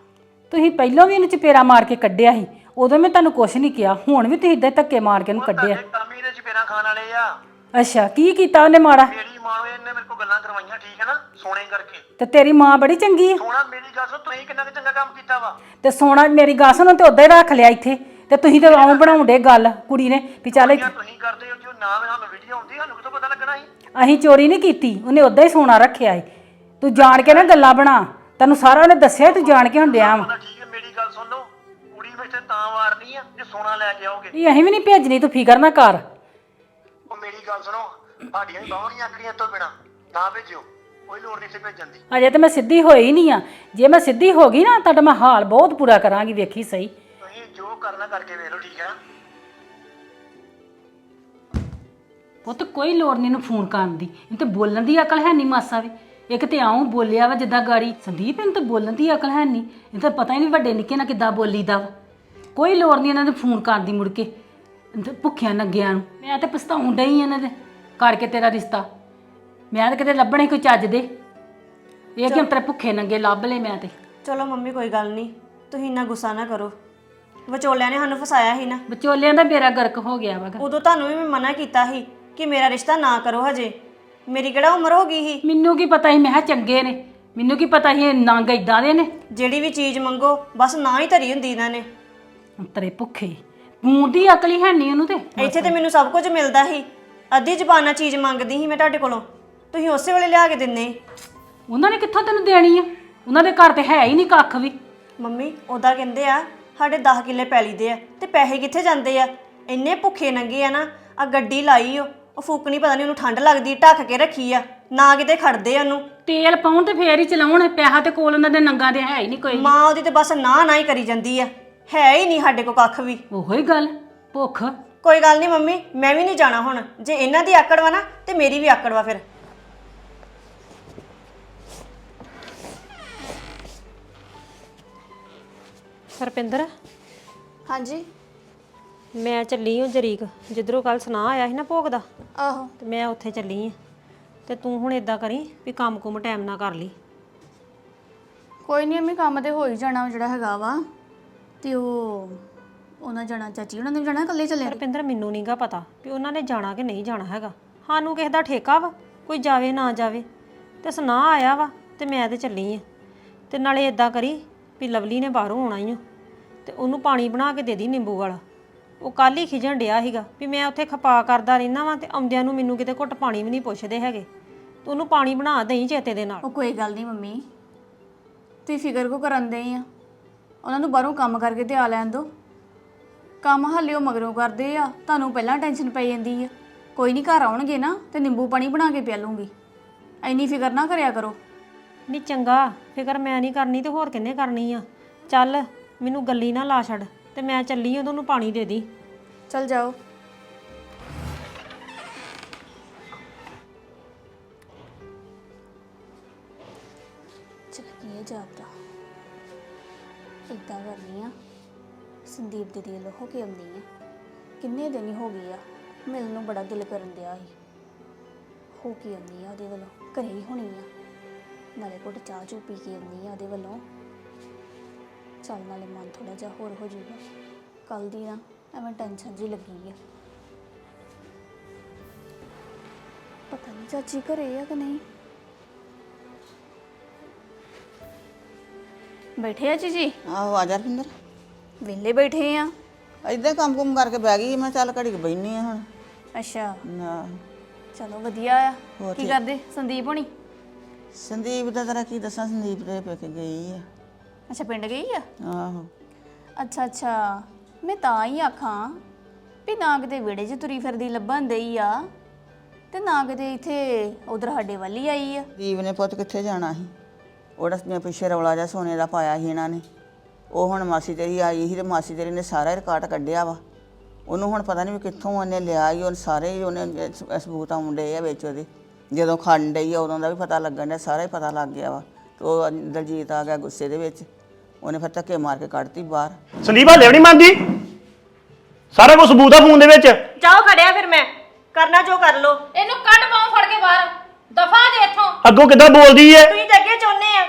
ਤੁਸੀਂ ਪਹਿਲਾਂ ਵੀ ਇਹਨੂੰ ਚਪੇੜਾ ਮਾਰ ਕੇ ਕੱਢਿਆ ਸੀ ਉਦੋਂ ਮੈਂ ਤੁਹਾਨੂੰ ਕੁਛ ਨਹੀਂ ਕਿਹਾ ਹੁਣ ਵੀ ਤੁਸੀਂ ਇਦਾਂ ਧੱਕੇ ਮਾਰ ਕੇ ਇਹਨੂੰ ਕੱਢਿਆ। ਤੁਹਾਡੇ ਕੰਮ ਹੀ ਇਹਦੇ ਚਪੇਰਾਂ ਖਾਣ ਵਾਲੇ ਆ। ਅੱਛਾ ਕੀ ਕੀਤਾ ਉਹਨੇ ਮਾੜਾ? ਮੇਰੀ ਮਾਂ ਨੂੰ ਇਹਨੇ ਮੇਰੇ ਕੋਲ ਗੱਲਾਂ ਕਰਵਾਈਆਂ ਠੀਕ ਹੈ ਨਾ? ਸੋਨੇ ਕਰਕੇ। ਤੇ ਤੇਰੀ ਮਾਂ ਬੜੀ ਚੰਗੀ ਸੋਨਾ ਮੇਰੀ ਗੱਲ ਸੁਣ ਤੁਸੀਂ ਕਿੰਨਾ ਕੁ ਚੰਗਾ ਕੰਮ ਕੀਤਾ ਵਾ? ਤੇ ਸੋਨਾ ਮੇਰੀ ਗੱਲ ਸੁਣੋ ਤੇ ਉਦਾਂ ਹੀ ਰੱਖ ਲਿਆ ਇੱਥੇ। ਤੇ ਤੁਸੀਂ ਤੇ ਆਉਂ ਬਣਾਉਂਦੇ ਗੱਲ ਕੁੜੀ ਨੇ ਵੀ ਚੱਲ ਜਾਂ ਤੁਸੀਂ ਕਰਦੇ ਹੋ ਜੋ ਨਾ ਸਾਨੂੰ ਵੀਡੀਓ ਆਉਂਦੀ ਸਾਨੂੰ ਕਿਤੋਂ ਪਤਾ ਲੱਗਣਾ ਸੀ ਅਸੀਂ ਚੋਰੀ ਨਹੀਂ ਕੀਤੀ ਉਹਨੇ ਉਦਾਂ ਹੀ ਸੋਨਾ ਰੱਖਿਆ ਏ ਤੂੰ ਜਾਣ ਕੇ ਨਾ ਗੱਲਾਂ ਬਣਾ ਤੈਨੂੰ ਸਾਰਾ ਉਹਨੇ ਦੱਸਿਆ ਤੂੰ ਜਾਣ ਕੇ ਹੁਣ ਡਿਆ ਵਾ। ਉਹਦਾ ਠੀਕ ਹੈ ਮੇਰੀ ਗੱਲ ਸੁਣ ਲਓ ਕੁੜੀ ਨੂੰ ਇੱਥੇ ਤਾਂ ਵਾਰਨੀ ਆ ਜੇ ਸੋਨਾ ਲੈ ਕੇ ਆਓਗੇ। ਨਹੀਂ ਅਸੀਂ ਵੀ ਨਹੀਂ ਭੇਜਣੀ ਤੂੰ ਫਿਕਰ ਨਾ ਕਰ। ਉਹ ਮੇਰੀ ਗੱਲ ਸੁਣੋ ਸਾਡੀਆਂ ਵੀ ਬਾਹਾਂ ਨਹੀਂ ਆਕੜੀਆਂ ਤੋਂ ਬਿਨਾ ਨਾ ਭੇਜਿਓ ਕੋਈ ਲੋੜ ਨਹੀਂ ਇੱਥੇ ਭੇਜਣ ਦੀ। ਅਜੇ ਤੇ ਮੈਂ ਸਿੱਧੀ ਹੋਈ ਨਹੀਂ ਆ। ਜੇ ਮੈਂ ਸਿੱਧੀ ਹੋ ਗਈ ਨਾ ਤੁਹਾਡਾ ਮੈਂ ਹਾਲ ਬਹੁਤ ਬੁਰਾ ਕਰਾਂਗੀ ਵੇਖੀ ਸਹੀ। ਤੁਸੀਂ ਜੋ ਕਰਨਾ ਕਰਕੇ ਵੇਖ ਲਓ ਠੀਕ ਹੈ ਪੁੱਤ ਕੋਈ ਲੋੜ ਨਹੀਂ ਇਹਨੂੰ ਫੋਨ ਕਰਨ ਦੀ। ਇਹਨੂੰ ਤੇ ਬੋਲਣ ਦੀ ਅਕਲ ਹੈ ਨਹੀਂ ਮਾਸਾ ਵੀ। ਇੱਕ ਤੇ ਆਉਂ ਬੋਲਿਆ ਵਾ ਜਿੱਦਾਂ ਗਾੜੀ। ਸੰਦੀਪ ਇਹਨੂੰ ਤਾਂ ਬੋਲਣ ਦੀ ਅਕਲ ਹੈ ਨਹੀਂ ਇਹ ਤਾਂ ਪਤਾ ਹੀ ਨਹੀਂ ਵੱਡੇ ਨਿੱਕੇ ਨਾਲ ਕਿੱਦਾਂ ਬੋਲੀਦਾ ਵਾ। ਕੋਈ ਲੋੜ ਨਹੀਂ ਇਹਨਾਂ ਨੂੰ ਫੋਨ ਕਰਨ ਦੀ ਮੁੜ ਕੇ। ਤਾਂ ਭੁੱਖਿਆਂ ਨੰਗਿਆਂ ਨੂੰ। ਮੈਂ ਤਾਂ ਪਛਤਾਉਣ ਡਈ ਇਹਨਾਂ ਦੇ ਕਰਕੇ ਤੇਰਾ ਰਿਸ਼ਤਾ। ਮੈਂ ਤਾਂ ਕਿਤੇ ਲੱਭਣੇ ਕੋਈ ਚੱਜ ਦੇ। ਇਹ ਕਿ ਤੇਰੇ ਭੁੱਖੇ ਨੰਗੇ ਲੱਭ ਲਏ ਮੈਂ ਤੇ। ਚਲੋ ਮੰਮੀ ਕੋਈ ਗੱਲ ਨਹੀਂ ਤੁਸੀਂ ਇੰਨਾ ਗੁੱਸਾ ਨਾ ਕਰੋ। ਵਿਚੋਲਿਆਂ ਨੇ ਸਾਨੂੰ ਫਸਾਇਆ ਸੀ ਨਾ। ਵਿਚੋਲਿਆਂ ਦਾ ਬੇੜਾ ਗਰਕ ਹੋ ਗਿਆ ਵਾ ਉਦੋਂ ਤੁਹਾਨੂੰ ਵੀ ਮੈਂ ਮਨਾ ਕੀਤਾ ਸੀ। ਕਿ ਮੇਰਾ ਰਿਸ਼ਤਾ ਨਾ ਕਰੋ ਹਜੇ। ਮੇਰੀ ਕਿਹੜਾ ਉਮਰ ਹੋ ਗਈ ਸੀ? ਮੈਨੂੰ ਕੀ ਪਤਾ ਸੀ? ਮੈਂ ਕਿਹਾ ਚੰਗੇ ਨੇ। ਮੈਨੂੰ ਕੀ ਪਤਾ ਸੀ ਇਹ ਨੰਗ ਇਦਾਂ ਦੇ ਨੇ? ਜਿਹੜੀ ਵੀ ਚੀਜ਼ ਮੰਗੋ ਬਸ ਨਾ ਹੀ ਧਰੀ ਹੁੰਦੀ ਇਹਨਾਂ ਨੇ। ਤੇਰੇ ਭੁੱਖੇ। ਦੀ ਅਕਲ ਹੀ ਹੈ ਨਹੀਂ ਉਹਨੂੰ ਤੇ। ਇੱਥੇ ਤੇ ਮੈਨੂੰ ਸਭ ਕੁਝ ਮਿਲਦਾ ਸੀ। ਅੱਧੀ ਜ਼ਬਾਨਾਂ ਚੀਜ਼ ਮੰਗਦੀ ਸੀ ਮੈਂ ਤੁਹਾਡੇ ਕੋਲੋਂ। ਤੁਸੀਂ ਉਸੇ ਵੇਲੇ ਲਿਆ ਕੇ ਦਿੰਦੇ। ਉਹਨਾਂ ਨੇ ਕਿੱਥੋਂ ਤੈਨੂੰ ਦੇਣੀ ਆ? ਉਹਨਾਂ ਦੇ ਘਰ ਤੇ ਹੈ ਹੀ ਨਹੀਂ ਕੱਖ ਵੀ। ਮੰਮੀ ਉਹਦਾ ਕਹਿੰਦੇ ਆ ਸਾਡੇ 10 ਕਿੱਲੇ ਪੈਲੀ ਦੇ ਆ ਤੇ ਪੈਸੇ ਕਿੱਥੇ ਜਾਂਦੇ ਆ? ਇੰਨੇ ਭੁੱਖੇ ਨੰਗੇ ਆ ਨਾ ਆ ਗੱਡੀ ਲਾਈ ਓ। ਉਹ ਫੂਕਣੀ ਪਤਾ ਨਹੀਂ ਉਹਨੂੰ ਠੰਡ ਲੱਗਦੀ ਢੱਕ ਕੇ ਰੱਖੀ ਆ ਨਾ ਕਿਤੇ ਖੜਦੇ ਆ ਉਹਨੂੰ। ਤੇਲ ਪਾਉਣ ਤੇ ਫੇਰ ਹੀ ਚਲਾਉਣ ਪੈਸਾ ਤੇ ਕੋਲ ਉਹਨਾਂ ਦੇ ਨੰਗਾ ਦੇ ਹੈ ਹੀ ਨਹੀਂ ਕੋਈ। ਮਾਂ ਉਹਦੀ ਤੇ ਬਸ ਨਾ ਨਾ ਹੀ ਕਰੀ ਜਾਂਦੀ ਆ ਹੈ ਹੀ ਨਹੀਂ ਸਾਡੇ ਕੋ ਕੱਖ ਵੀ। ਉਹੋ ਹੀ ਗੱਲ ਭੁੱਖ। ਕੋਈ ਗੱਲ ਨਹੀਂ ਮੰਮੀ ਮੈਂ ਵੀ ਨਹੀਂ ਜਾਣਾ ਹੁਣ ਜੇ ਇਹਨਾਂ ਦੀ ਆਕੜ ਵਾ ਨਾ ਤੇ ਮੇਰੀ ਵੀ ਆਕੜ ਵਾ ਫਿਰ। ਹਰਪਿੰਦਰ? ਹਾਂਜੀ? ਮੈਂ ਚੱਲੀ ਹਾਂ ਜਰੀਕ। ਜਿੱਧਰੋਂ ਕੱਲ ਸੁਨਾ ਆਇਆ ਸੀ ਨਾ ਭੋਗ ਦਾ ਆਹੋ। ਤੇ ਮੈਂ ਉੱਥੇ ਚੱਲੀ ਹਾਂ ਤੇ ਤੂੰ ਹੁਣ ਇਦਾਂ ਕਰੀ ਵੀ ਕੰਮ ਕੁਮ ਟਾਈਮ ਨਾਲ ਕਰ ਲਈ। ਕੋਈ ਨਹੀਂ ਮੈਂ ਕੰਮ ਤੇ ਹੋ ਹੀ ਜਾਣਾ ਜਿਹੜਾ ਹੈਗਾ ਵਾ। ਤੇ ਉਹ ਉਹਨਾਂ ਜਾਣਾ ਚਾਚੀ ਉਹਨਾਂ ਨੇ ਜਾਣਾ ਇਕੱਲੇ ਚੱਲੇ ਰਪਿੰਦਰ ਮੈਨੂੰ ਨਹੀਂਗਾ ਪਤਾ ਵੀ ਉਹਨਾਂ ਨੇ ਜਾਣਾ ਕਿ ਨਹੀਂ ਜਾਣਾ ਹੈਗਾ। ਸਾਨੂੰ ਕਿਸੇ ਦਾ ਠੇਕਾ ਵਾ ਕੋਈ ਜਾਵੇ ਨਾ ਜਾਵੇ। ਤੇ ਸੁਨਾ ਆਇਆ ਵਾ ਤੇ ਮੈਂ ਤੇ ਚੱਲੀ ਆ। ਤੇ ਨਾਲੇ ਇਦਾਂ ਕਰੀ ਵੀ ਲਵਲੀ ਨੇ ਬਾਹਰੋਂ ਆਉਣਾ ਹੀ ਆ। ਤੇ ਉਹਨੂੰ ਪਾਣੀ ਬਣਾ ਕੇ ਦੇ ਦੀ ਨਿੰਬੂ ਵਾਲਾ। ਉਹ ਕੱਲ ਹੀ ਖਿਜਣ ਡਿਆ ਸੀਗਾ ਵੀ ਮੈਂ ਉੱਥੇ ਖਪਾ ਕਰਦਾ ਰਹਿਣਾ ਵਾਂ ਤੇ ਆਉਂਦਿਆਂ ਨੂੰ ਮੈਨੂੰ ਕਿਤੇ ਘੁੱਟ ਪਾਣੀ ਵੀ ਨਹੀਂ ਪੁੱਛਦੇ ਹੈਗੇ। ਤੇ ਉਹਨੂੰ ਪਾਣੀ ਬਣਾ ਦੇਈ ਚੇਤੇ ਦੇ ਨਾਲ। ਉਹ ਕੋਈ ਗੱਲ ਨਹੀਂ ਮੰਮੀ ਤੁਸੀਂ ਫਿਕਰ ਕੋ ਕਰਨ ਦੇ ਆ? ਉਹਨਾਂ ਨੂੰ ਬਾਹਰੋਂ ਕੰਮ ਕਰਕੇ ਤੇ ਆ ਲੈਣ ਦੋ। ਕੰਮ ਹਾਲੇ ਉਹ ਮਗਰੋਂ ਕਰਦੇ ਆ ਤੁਹਾਨੂੰ ਪਹਿਲਾਂ ਟੈਨਸ਼ਨ ਪਈ ਜਾਂਦੀ ਆ। ਕੋਈ ਨਹੀਂ ਘਰ ਆਉਣਗੇ ਨਾ ਤੇ ਨਿੰਬੂ ਪਾਣੀ ਬਣਾ ਕੇ ਪਿਆ ਲੂੰਗੀ। ਐਨੀ ਫਿਕਰ ਨਾ ਕਰਿਆ ਕਰੋ। ਨਹੀਂ ਚੰਗਾ ਫਿਕਰ ਮੈਂ ਨਹੀਂ ਕਰਨੀ ਤੇ ਹੋਰ ਕਿੰਨੇ ਕਰਨੀ ਆ। ਚੱਲ ਮੈਨੂੰ ਗੱਲੀ ਨਾ ਲਾ ਛੱਡ। ਤੇ ਮੈਂ ਚੱਲੀ ਆ ਉਹਨੂੰ ਪਾਣੀ ਦੇ ਦੀ। ਚਲ ਜਾਓ। ਚਲ ਕੀ ਹੈ ਜਾਪਦਾ? ਇਦਾਂ ਕਰਨੀ ਆ ਸੰਦੀਪ ਦੇ ਦਿਲ ਹੋ ਕੇ ਆਉਂਦੀ ਆ। ਕਿੰਨੇ ਦਿਨ ਹੀ ਹੋ ਗਏ ਆ ਮਿਲਣ ਨੂੰ ਬੜਾ ਦਿਲ ਕਰਨ ਦਿਆ ਸੀ। ਹੋ ਕੇ ਆਉਂਦੀ ਆ ਉਹਦੇ ਵੱਲੋਂ ਘਰੇ ਹੀ ਹੋਣੀ ਆ। ਨਾਲੇ ਘੁੱਟ ਚਾਹ ਚੂ ਪੀ ਕੇ ਆਉਂਦੀ ਆ ਉਹਦੇ ਵੱਲੋਂ। ਚੱਲ ਨਾਲੇ ਮਨ ਥੋੜਾ ਜਿਹਾ ਹੋਰ ਹੋ ਜਾਊਗਾ। ਕੱਲ ਦੀ ਨਾ ਐਵੇਂ ਟੈਨਸ਼ਨ ਜੀ ਲੱਗੀ ਆ। ਪਤਾ ਨਹੀਂ ਚਾਚੀ ਘਰੇ ਆ ਕਿ ਨਹੀਂ। ਬੈਠੇ ਆ ਜੀ ਆਹੋ ਆ ਜਾ ਰਪਿੰਦਰ ਵਿਹਲੇ ਬੈਠੇ ਆ। ਏਦਾਂ ਕੰਮ ਕੁਮ ਕਰਕੇ ਬਹਿ ਗਈ ਮੈਂ ਚੱਲ ਘੜੀ ਕੁ ਬੈਣੀ ਆ ਹੁਣ। ਅੱਛਾ। ਨਾ। ਚਲੋ ਵਧੀਆ ਆ। ਹੋਰ ਕੀ ਠੀਕ। ਕਰਦੇ? ਸੰਦੀਪ ਹੋਣੀ? ਸੰਦੀਪ ਦਾ ਤੇਰਾ ਕੀ ਦੱਸਾਂ? ਸੰਦੀਪ ਦੇ ਪੇਕੇ ਗਈ ਆ। ਅੱਛਾ ਪਿੰਡ ਗਈ ਆ? ਆਹੋ। ਅੱਛਾ ਅੱਛਾ। ਮੈਂ ਤਾਂ ਹੀ ਆਖਾਂ ਵੀ ਨਾ ਕਿਤੇ ਵਿੜੇ 'ਚ ਤੁਰੀ ਫਿਰਦੀ ਲੱਭਣ ਦਈ ਆ ਤੇ ਨਾ ਕਿਤੇ ਇੱਥੇ ਉਧਰ ਸਾਡੇ ਵੱਲ ਹੀ ਆਈ ਆ। ਦੀਪ ਨੇ ਪੁੱਤ ਕਿੱਥੇ ਜਾਣਾ ਸੀ? ਉਹਦਾ ਜਿਹਾ ਪਿੱਛੇ ਰੌਲਾ ਜਿਹਾ ਸੋਨੇ ਦਾ ਪਾਇਆ ਸੀ ਇਹਨਾਂ ਨੇ। ਉਹ ਹੁਣ ਮਾਸੀ ਤੇਰੀ ਆਈ ਸੀ ਤੇ ਮਾਸੀ ਤੇਰੀ ਨੇ ਸਾਰਾ ਰਿਕਾਰਡ ਕੱਢਿਆ ਵਾ। ਉਹਨੂੰ ਹੁਣ ਪਤਾ ਨਹੀਂ ਵੀ ਕਿੱਥੋਂ ਉਹਨੇ ਲਿਆ ਹੀ ਉਹ ਸਾਰੇ ਹੀ ਉਹਨੇ ਸ- ਸਬੂਤ ਆਉਂਦੇ ਆ ਵਿੱਚ ਉਹਦੇ। ਜਦੋਂ ਖੰਡ ਡਈ ਆ ਉਦੋਂ ਦਾ ਵੀ ਪਤਾ ਲੱਗਣ ਡਿਆ ਸਾਰਾ ਹੀ ਪਤਾ ਲੱਗ ਗਿਆ ਵਾ। ਤੇ ਉਹ ਦਲਜੀਤ ਆ ਗਿਆ ਗੁੱਸੇ ਦੇ ਵਿੱਚ। ਉਹਨੇ ਫਿਰ ਧੱਕੇ ਮਾਰ ਕੇ ਕੱਢਤੀ ਬਾਹਰ। ਸੰਦੀਪ ਹਾਲੇ ਵੀ ਨਹੀਂ ਮੰਨਦੀ? ਸਾਰਾ ਕੁਝ ਸਬੂਤ ਆ ਫੋਨ ਦੇ ਵਿੱਚ? ਜਾਓ ਖੜਿਆ ਫਿਰ ਮੈਂ। ਕਰਨਾ ਜੋ ਕਰ ਲੋ ਇਹਨੂੰ ਕੱਢ ਪਾਉ ਫੜ ਕੇ ਬਾਹਰ। ਦਫਾ ਦੇ ਇੱਥੋਂ। ਅੱਗੋਂ ਕਿੱਦਾਂ ਬੋਲਦੀ ਏ? ਤੁਸੀਂ ਤਾਂ ਅੱਗੇ ਚਾਹੁੰਦੇ ਆ।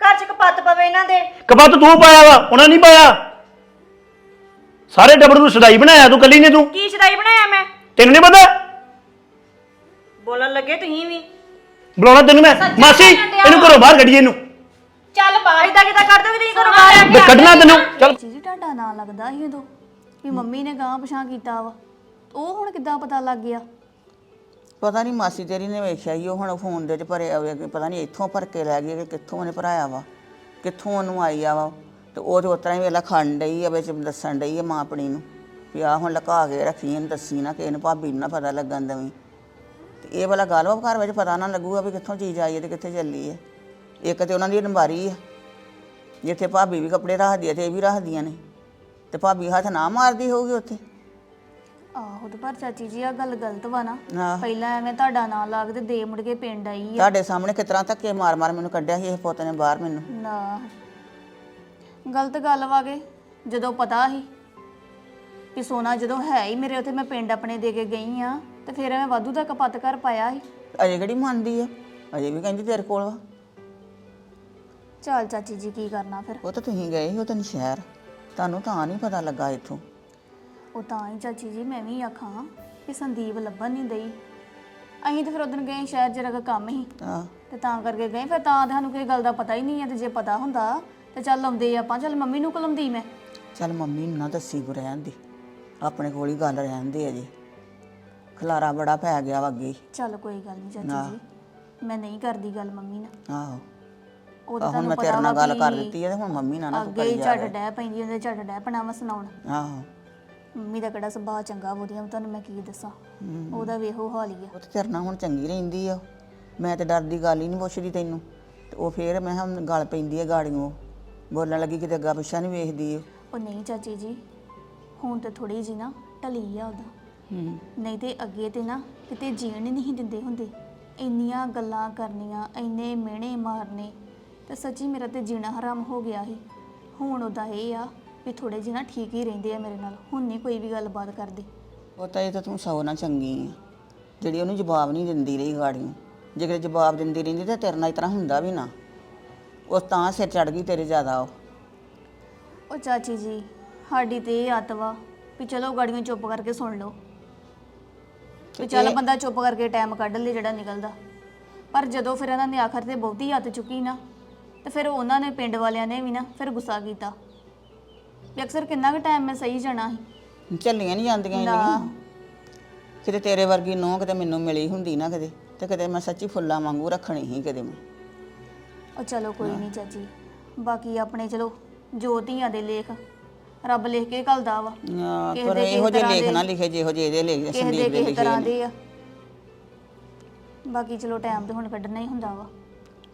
ਘਰ 'ਚ ਕਪੱਤ ਪਵੇ ਇਹਨਾਂ ਦੇ। ਕਬੱਤ ਤੂੰ ਪਾਇਆ ਵਾ ਉਹਨਾਂ ਨਹੀਂ ਪਾਇਆ। ਸਾਰੇ ਟੱਬਰ ਨੂੰ ਸਦਾਈ ਬਣਾਇਆ ਤੂੰ ਕੱਲੀ ਨੇ ਤੂੰ? ਕੀ ਸ਼ਦਾਈ ਬਣਾਇਆ ਮੈਂ? ਤੈਨੂੰ ਨਹੀਂ ਪਤਾ? ਬੋਲਣ ਲੱਗੇ ਤੁਸੀਂ ਵੀ। ਬੁਲਾਉਣਾ ਤੈਨੂੰ ਮੈਂ। ਮਾਸੀ ਇਹਨੂੰ ਘਰੋਂ ਬਾਹਰ ਕੱਢੀਏ ਇਹਨੂੰ। ਚੱਲ ਬਾਹਰ ਇਦਾਂ ਕਿਦਾਂ ਕਰ ਦੋਗੇ ਤੁਸੀਂ ਘਰੋਂ ਬਾਹਰ ਤੇ ਕੱਢਣਾ ਤੈਨੂੰ। ਚੱਲ। ਜੀ ਤੁਹਾਡਾ ਨਾਂ ਲੱਗਦਾ ਸੀ ਉਦੋਂ ਵੀ ਮੰਮੀ ਨੇ ਗਾਂ ਪਛਾਂ ਕੀਤਾ ਵਾ। ਉਹ ਹੁਣ ਕਿੱਦਾਂ ਪਤਾ ਲੱਗ ਗਿਆ? ਪਤਾ ਨਹੀਂ ਮਾਸੀ ਤੇਰੀ ਨੇ ਵੇਖਿਆ ਹੀ ਉਹ ਹੁਣ ਫੋਨ ਦੇ ਚ ਭਰਿਆ ਹੋਇਆ ਕਿ ਪਤਾ ਨਹੀਂ ਇੱਥੋਂ ਭਰ ਕੇ ਲੈ ਗਈ ਕਿ ਕਿੱਥੋਂ ਉਹਨੇ ਭਰਾਇਆ ਵਾ ਕਿੱਥੋਂ ਉਹਨੂੰ ਆਈ ਆ ਵਾ। ਤੇ ਉਹ ਤੇ ਉਤਰਾ ਹੀ ਵੇਲਾ ਖੰਡ ਡਈ ਆ ਵਿੱਚ ਦੱਸਣ ਡਈ ਆ ਮਾਂ ਆਪਣੀ ਨੂੰ ਵੀ ਆ ਹੁਣ ਲੁਕਾ ਕੇ ਰੱਖੀ ਇਹਨੂੰ ਦੱਸੀ ਨਾ ਕਿ ਇਹਨੂੰ ਭਾਬੀ ਨੂੰ ਨਾ ਪਤਾ ਲੱਗਣ ਦੇਵੀਂ। ਤੇ ਇਹ ਵਾਲਾ ਗੱਲ ਵਾ ਘਰ ਵਿੱਚ ਪਤਾ ਨਾ ਲੱਗੂਗਾ ਵੀ ਕਿੱਥੋਂ ਚੀਜ਼ ਆਈ ਹੈ ਤੇ ਕਿੱਥੇ ਚੱਲੀ ਹੈ ਇੱਕ ਤੇ ਉਹਨਾਂ ਦੀ ਅਲਮਾਰੀ ਆ। ਜਿੱਥੇ ਭਾਬੀ ਵੀ ਕੱਪੜੇ ਰੱਖਦੀ ਆ ਤੇ ਇਹ ਵੀ ਰੱਖਦੀਆਂ ਨੇ। ਤੇ ਭਾਬੀ ਹੱਥ ਨਾ ਮਾਰਦੀ ਹੋਊਗੀ ਉੱਥੇ। ਆਹੋ ਤੇ ਪਰ ਚਾਚੀ ਜੀ ਆ ਗੱਲ ਗਲਤ ਵਾ ਨਾ। ਪਹਿਲਾਂ ਐਵੇਂ ਤੁਹਾਡਾ ਨਾਂ ਲਾ ਕੇ ਤੇ ਦੇ ਮੁੜ ਕੇ ਪਿੰਡ ਆਈ ਆ। ਤੁਹਾਡੇ ਸਾਹਮਣੇ ਕਿਤਰਾ ਧੱਕੇ ਮਾਰ ਮਾਰ ਮੈਨੂੰ ਕੱਢਿਆ ਸੀ ਇਹ ਪੁੱਤ ਨੇ ਬਾਹਰ ਮੈਨੂੰ। ਨਾ। ਗਲਤ ਗੱਲ ਵਾਗੇ ਜਦੋਂ ਪਤਾ ਸੀ ਵੀ ਸੋਨਾ ਜਦੋਂ ਹੈ ਹੀ ਮੇਰੇ ਉੱਥੇ ਮੈਂ ਪਿੰਡ ਆਪਣੇ ਦੇ ਕੇ ਗਈ ਆ ਤੇ ਫਿਰ ਐਵੇਂ ਵਾਧੂ ਦਾ ਕਪੱਤ ਕਰ ਪਾਇਆ ਸੀ। ਅਜੇ ਕਿਹੜੀ ਮੰਨਦੀ ਆ? ਅਜੇ ਵੀ ਕਹਿੰਦੀ ਤੇਰੇ ਕੋਲ ਵਾ। ਚੱਲ ਚਾਚੀ ਜੀ ਕੀ ਕਰਨਾ ਫਿਰ? ਉਹ ਤਾਂ ਤੁਸੀਂ ਗਏ ਸੀ ਉਹ ਤਾਂ ਸ਼ਹਿਰ। ਤੁਹਾਨੂੰ ਤਾਂ ਨਹੀਂ ਪਤਾ ਲੱਗਾ ਇੱਥੋਂ। ਉਹ ਤਾਂ ਹੀ ਚਾਚੀ ਜੀ ਮੈਂ ਵੀ ਆਖਾਂ ਕਿ ਸੰਦੀਪ ਲੱਭਣ ਨਹੀਂ ਦਈ। ਅਸੀਂ ਤਾਂ ਫਿਰ ਉਦੋਂ ਗਏ ਸ਼ਹਿਰ ਜਰਾ ਕੰਮ ਹੀ। ਆ ਤੇ ਤਾਂ ਕਰਕੇ ਗਏ ਫਿਰ ਤਾਂ ਸਾਨੂੰ ਕੋਈ ਗੱਲ ਦਾ ਪਤਾ ਹੀ ਨਹੀਂ ਹੈ ਤੇ ਜੇ ਪਤਾ ਹੁੰਦਾ ਤੇ ਚੱਲ ਆਉਂਦੇ ਆਪਾਂ ਚੱਲ ਮੰਮੀ ਨੂੰ ਕਲਮਦੀ ਮੈਂ। ਚੱਲ ਮੰਮੀ ਨੂੰ ਨਾ ਦੱਸੀ ਕੋ ਰਹਿਣ ਦੀ ਆਪਣੇ ਕੋਲ ਹੀ ਗੱਲ ਰਹਿਣ ਦੇ ਅਜੇ। ਖਲਾਰਾ ਬੜਾ ਪੈ ਗਿਆ ਵਾ ਅੱਗੇ। ਹੀ। ਚੱਲ ਕੋਈ ਗੱਲ ਨਹੀਂ ਚਾਚੀ। ਜੀ ਮੈਂ ਨਹੀਂ ਕਰਦੀ ਗੱਲ ਮੰਮੀ ਨਾਲ। ਆਹੋ। ਉਹ ਤਾਂ ਆਹ ਹੁਣ ਮੈਂ ਤੇਰੇ ਨਾਲ ਵਾ ਗੱਲ ਕਰ ਵੀ ਦਿੱਤੀ ਹੈ ਤੇ ਹੁਣ ਮੰਮੀ ਨਾਲ ਨਾ ਤੂੰ ਅੱਗੇ ਹੀ ਕਰੀ ਜਾ ਝੱਟ ਡਹਿ ਪੈਂਦੀ ਉਹਦੇ ਝੱਟ ਡਹਿ ਪਣਾ ਸੁਣਾਉਣ। ਆਹੋ। ਮੰਮੀ ਦਾ ਕਿਹੜਾ ਸੁਭਾਅ ਚੰਗਾ ਵਧੀਆ ਤੁਹਾਨੂੰ ਮੈਂ ਕੀ ਦੱਸਾਂ? ਉਹਦਾ ਵੇਹੋ ਹਾਲ ਹੀ ਆ। ਉਹ ਤੇ ਤੇਰੇ ਨਾਲ ਹੁਣ ਚੰਗੀ ਰਹਿੰਦੀ ਆ। ਮੈਂ ਤੇ ਡਰਦੀ ਗੱਲ ਹੀ ਨਹੀਂ ਪੁੱਛਦੀ ਤੈਨੂੰ। ਤੇ ਉਹ ਫੇਰ ਮੈਂ ਹੁਣ ਗੱਲ ਪੈਂਦੀ ਹੈ ਗਾੜੀਆਂ ਬੋਲਣ ਲੱਗੀ ਕਿਤੇ ਅੱਗਾ ਪਿੱਛਾ ਨਹੀਂ ਵੇਖਦੀ ਉਹ। ਉਹ ਨਹੀਂ ਚਾਚੀ ਜੀ ਹੁਣ ਤੇ ਥੋੜੀ ਜੀ ਨਾ ਢਲੀ ਆ ਉਹਦਾ। ਹੂੰ। ਨਹੀਂ ਤੇ ਅੱਗੇ ਤੇ ਨਾ ਕਿਤੇ ਜੀਣ ਹੀ ਨਹੀਂ ਦਿੰਦੇ ਹੁੰਦੇ। ਇੰਨੀਆਂ ਗੱਲਾਂ ਕਰਨੀਆਂ ਇੰਨੇ ਮਿਹਣੇ ਮਾਰਨੇ ਤੇ ਸੱਚੀ ਮੇਰਾ ਤੇ ਜੀਣਾ ਹਰਾਮ ਹੋ ਗਿਆ ਸੀ। ਹੁਣ ਉਹਦਾ ਇਹ ਆ ਵੀ ਥੋੜੇ ਜਿਹੇ ਨਾ ਠੀਕ ਹੀ ਰਹਿੰਦੇ ਆ ਮੇਰੇ ਨਾਲ। ਹੁਣ ਨਹੀਂ ਕੋਈ ਵੀ ਗੱਲਬਾਤ ਕਰਦੇ। ਉਹ ਤਾਂ ਇਹ ਤਾਂ ਤੂੰ ਸੌ ਨਾ ਚੰਗੀ ਆ। ਜਿਹੜੀ ਉਹਨੂੰ ਜਵਾਬ ਨਹੀਂ ਦਿੰਦੀ ਰਹੀ ਗਾੜੀਆਂ। ਜੇ ਕਿਤੇ ਜਵਾਬ ਦਿੰਦੀ ਰਹਿੰਦੀ ਤਾਂ ਤੇਰੇ ਨਾਲ ਇਸ ਤਰ੍ਹਾਂ ਹੁੰਦਾ ਵੀ ਨਾ। ਉਹ ਤਾਂ ਸਿਰ ਚੜ ਗਈ ਤੇਰੇ ਜ਼ਿਆਦਾ ਉਹ। ਉਹ ਚਾਚੀ ਜੀ ਸਾਡੀ ਤੇ ਇਹ ਆਦਤ ਵਾ ਵੀ ਚਲੋ ਗਾੜੀਆਂ ਚੁੱਪ ਕਰਕੇ ਸੁਣ ਲਓ। ਵੀ ਚੱਲ ਬੰਦਾ ਚੁੱਪ ਕਰਕੇ ਟਾਈਮ ਕੱਢ ਲੇ ਜਿਹੜਾ ਨਿਕਲਦਾ। ਪਰ ਜਦੋਂ ਫਿਰ ਇਹਨਾਂ ਨੇ ਆਖਰ ਤੇ ਬਹੁਤੀ ਹੱਥ ਚੁੱਕੀ ਨਾ ਤੇ ਫਿਰ ਉਹਨਾਂ ਨੇ ਪਿੰਡ ਵਾਲਿਆਂ ਨੇ ਵੀ ਨਾ ਫਿਰ ਗੁੱਸਾ ਕੀਤਾ ਵੀ ਅਕਸਰ ਕਿੰਨਾ ਕੁ ਟਾਈਮ ਮੈਂ ਸਹੀ ਜਾਣਾ ਸੀ। ਚੱਲੀਆਂ ਨਹੀਂ ਜਾਂਦੀਆਂ ਇੰਨੀਆਂ। ਕਿਤੇ ਤੇਰੇ ਵਰਗੀ ਨੋਹ ਕਿਤੇ ਮੈਨੂੰ ਮਿਲੀ ਹੁੰਦੀ ਨਾ ਕਦੇ ਤੇ ਕਦੇ ਮੈਂ ਸੱਚੀ ਫੁੱਲਾਂ ਵਾਂਗੂ ਰੱਖਣੀ ਸੀ ਕਦੇ ਮੈਂ। ਉਹ ਚਲੋ ਕੋਈ ਨਹੀਂ ਚਾਚੀ ਬਾਕੀ ਆਪਣੇ ਚਲੋ ਜੋ ਧੀਆਂ ਦੇ ਲੇਖ ਰੱਬ ਲਿਖ ਕੇ ਘੱਲਦਾ ਵਾ। ਕਿਸੇ ਪਰ ਦੇ ਇਹੋ ਜਿਹੇ ਲੇਖ ਨਾ ਲਿਖੇ ਜਿਹੋ ਜਿਹੇ ਇਹਦੇ ਲਿਖੇ ਕਿਸੇ ਦੇ ਸੰਦੀਪ ਦੇ ਕਿਸੇ ਲਿਖੇ ਤਰ੍ਹਾਂ ਨੇ। ਦੇ ਆ। ਬਾਕੀ ਚਲੋ ਟਾਈਮ ਤੇ ਹੁਣ ਕੱਢਣਾ ਹੀ ਹੁੰਦਾ ਵਾ।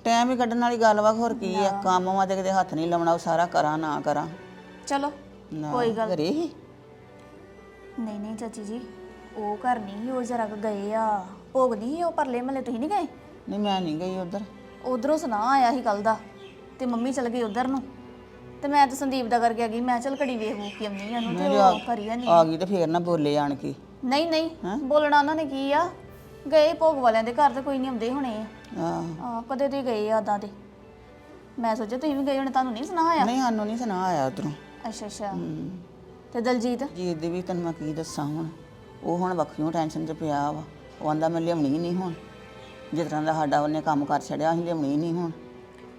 ਟਾਈਮ ਹੀ ਕੱਢਣ ਵਾਲੀ ਗੱਲ ਵਾ ਹੋਰ ਕੀ ਆ? ਕੰਮ ਵਾ ਤੇ ਕਿਤੇ ਹੱਥ ਨਹੀਂ ਲਾਉਣਾ ਉਹ ਸਾਰਾ ਕਰਾਂ ਨਾ ਕਰਾਂ। ਚਲੋ ਨਾ ਕੋਈ ਗੱਲ ਘਰੇ ਹੀ? ਨਹੀਂ ਨਹੀਂ ਚਾਚੀ ਜੀ ਉਹ ਘਰ ਨਹੀਂ ਸੀ, ਉਹ ਜਰਾ ਕੁ ਗਏ ਆ। ਭੋਗ ਨਹੀਂ ਸੀ, ਉਹ ਪਰਲੇ ਮਹੱਲੇ ਤੁਸੀਂ ਨਹੀਂ ਗਏ? ਨਹੀਂ ਮੈਂ ਨਹੀਂ ਗਈ ਉਧਰ। ਉਧਰੋਂ ਸੁਨਾ ਆਇਆ ਸੀ ਕੱਲ ਦਾ ਤੇ ਮੰਮੀ ਚਲ ਗਈ ਉਧਰ ਨੂੰ। ਤੇ ਮੈਂ ਤੇ ਸੰਦੀਪ ਦਾ ਕਰਕੇ ਆ ਗਈ ਮੈਂ ਚਲ ਘੜੀ ਵੇਖ ਵੂਖ ਕੇ ਆਉਂਦੀ ਆ ਨੂੰ ਤੇ ਉਹ ਘਰੀ ਆ। ਨਹੀਂ ਆ ਗਈ ਤੇ ਫੇਰ ਨਾ ਬੋਲੇ ਆਣ ਕੇ। ਨਹੀਂ ਨਹੀਂ ਬੋਲਣਾ ਉਹਨਾਂ ਨੇ ਕੀ ਆ? ਗਏ ਭੋਗ ਵਾਲਿਆਂ ਦੇ ਘਰ ਤੇ ਕੋਈ ਨਹੀਂ ਆਉਂਦੇ ਹੋਣੇ। ਆ ਆਹ ਆ ਕਦੇ ਤੇ ਗਏ ਆ ਉਦਾਂ ਤੇ ਮੈਂ ਸੋਚਿਆ ਤੁਸੀਂ ਵੀ ਗਏ ਹੋਣੇ ਤੁਹਾਨੂੰ ਨਹੀਂ ਸੁਣਾ ਆਇਆ? ਨਹੀਂ ਸਾਨੂੰ ਨਹੀਂ ਸੁਣਾ ਆਇਆ ਉਧਰੋਂ। ਅੱਛਾ ਅੱਛਾ। ਤੇ ਦਲਜੀਤ? ਜੀ ਦੀ ਵੀ ਤੈਨੂੰ ਮੈਂ ਕੀ ਦੱਸਾਂ ਹੁਣ? ਉਹ ਹੁਣ ਵੱਖਰੀਆਂ ਟੈਨਸ਼ਨ 'ਚ ਪਿਆ ਵਾ। ਉਹ ਆਂਦਾ ਮੈਂ ਲਿਆਉਣੀ ਹੀ ਨਹੀਂ ਹੁਣ। ਜਿਸ ਤਰ੍ਹਾਂ ਦਾ ਸਾਡਾ ਉਹਨੇ ਕੰਮ ਕਰ ਛੜਿਆ ਅਸੀਂ ਲਿਆਉਣੀ ਹੀ ਨਹੀਂ ਹੁਣ।